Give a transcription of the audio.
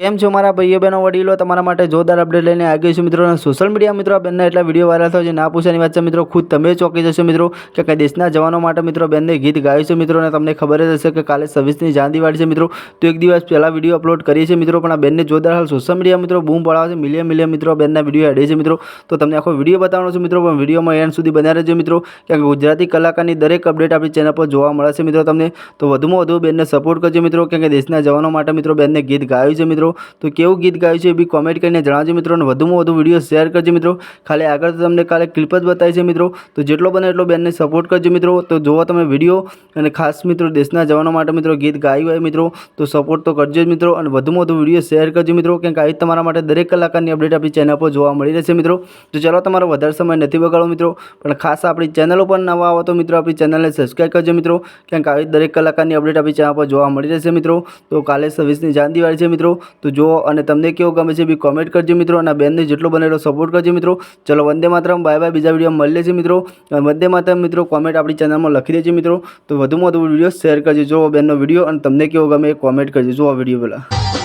કેમ છો મારા ભાઈઓ બહેનો, વડીલો? તમારા માટે જોરદાર અપડેટ લઈને આવી છું મિત્રો. સોશિયલ મીડિયા મિત્રો, આ બેનના એટલા વીડિયો વાયરલ થયો છે, ના પૂછવાની વાત છે મિત્રો, ખુદ તમે ચોંકી જશો મિત્રો, કે કઈ દેશના જવાનો માટે મિત્રો બેનને ગીત ગાયું છે મિત્રો, અને તમને ખબર જ હશે કે કાલે છવ્વીસની જાન છે મિત્રો, તો એક દિવસ પહેલાં વીડિયો અપલોડ કરીએ છીએ મિત્રો, પણ આ બેનને જોરદાર હાલ સોશિયલ મીડિયા મિત્રો બૂમ પડાવે છે મિલિયન મિલિયન મિત્રો બેનના વીડિયો હેડે છે મિત્રો, તો તમને આખો વીડિયો બતાવવાનો છે મિત્રો, પણ વિડીયોમાં એન્ડ સુધી બન્યા રહેજો મિત્રો, કે ગુજરાતી કલાકારની દરેક અપડેટ આપણી ચેનલ પર જોવા મળે છે મિત્રો તમને, તો વધુમાં વધુ બેનને સપોર્ટ કરજો મિત્રો કેમ કે દેશના જવાનો માટે મિત્રો બેનને ગીત ગાયું છે મિત્રો તો કેવું ગીત ગાયું છે એ બી કોમેન્ટ કરીને જણાવજો મિત્રો અને વધુમાં વધુ વીડિયો શેર કરજો મિત્રો. ખાલી આગળ તો તમને કાલે ક્લિપ જ બતાવી છે મિત્રો. તો જેટલો બને એટલો બેનને સપોર્ટ કરજો મિત્રો. તો જોવો તમે વીડિયો અને ખાસ મિત્રો દેશના જવાનો માટે મિત્રો ગીત ગાયું હોય મિત્રો, તો સપોર્ટ તો કરજો જ મિત્રો અને વધુમાં વધુ વીડિયો શેર કરજો મિત્રો. કેમ કે આવી તમારા માટે દરેક કલાકારની અપડેટ આપણી ચેનલ પર જોવા મળી રહેશે મિત્રો. તો ચાલો તમારો વધારે સમય નથી બગાડો મિત્રો. પણ ખાસ આપણી ચેનલ ઉપર નવા આવો તો મિત્રો આપણી ચેનલને સબસ્ક્રાઈબ કરજો મિત્રો. કેમ આવી દરેક કલાકારની અપડેટ આપણી ચેનલ પર જોવા મળી રહેશે મિત્રો. તો કાલે છવ્વીસની જાન દિવાળી છે મિત્રો. તો જુઓ, અને તમને કેવો ગમે છે બી કોમેન્ટ કરજો મિત્રો, અને બેનને જેટલો બને એટલો સપોર્ટ કરજો મિત્રો. ચલો, વંદે માતરમ બાય બાય બીજા વીડિયો મળીએ છીએ મિત્રો. વંદે માતરમ મિત્રો કોમેન્ટ આપણી ચેનલમાં લખી દેજો મિત્રો. તો વધુમાં વધુ વીડિયો શેર કરજો જો બેનનો વીડિયો અને તમને કેવો ગમે એ કોમેન્ટ કરજો. જો આ વીડિયો પહેલાં.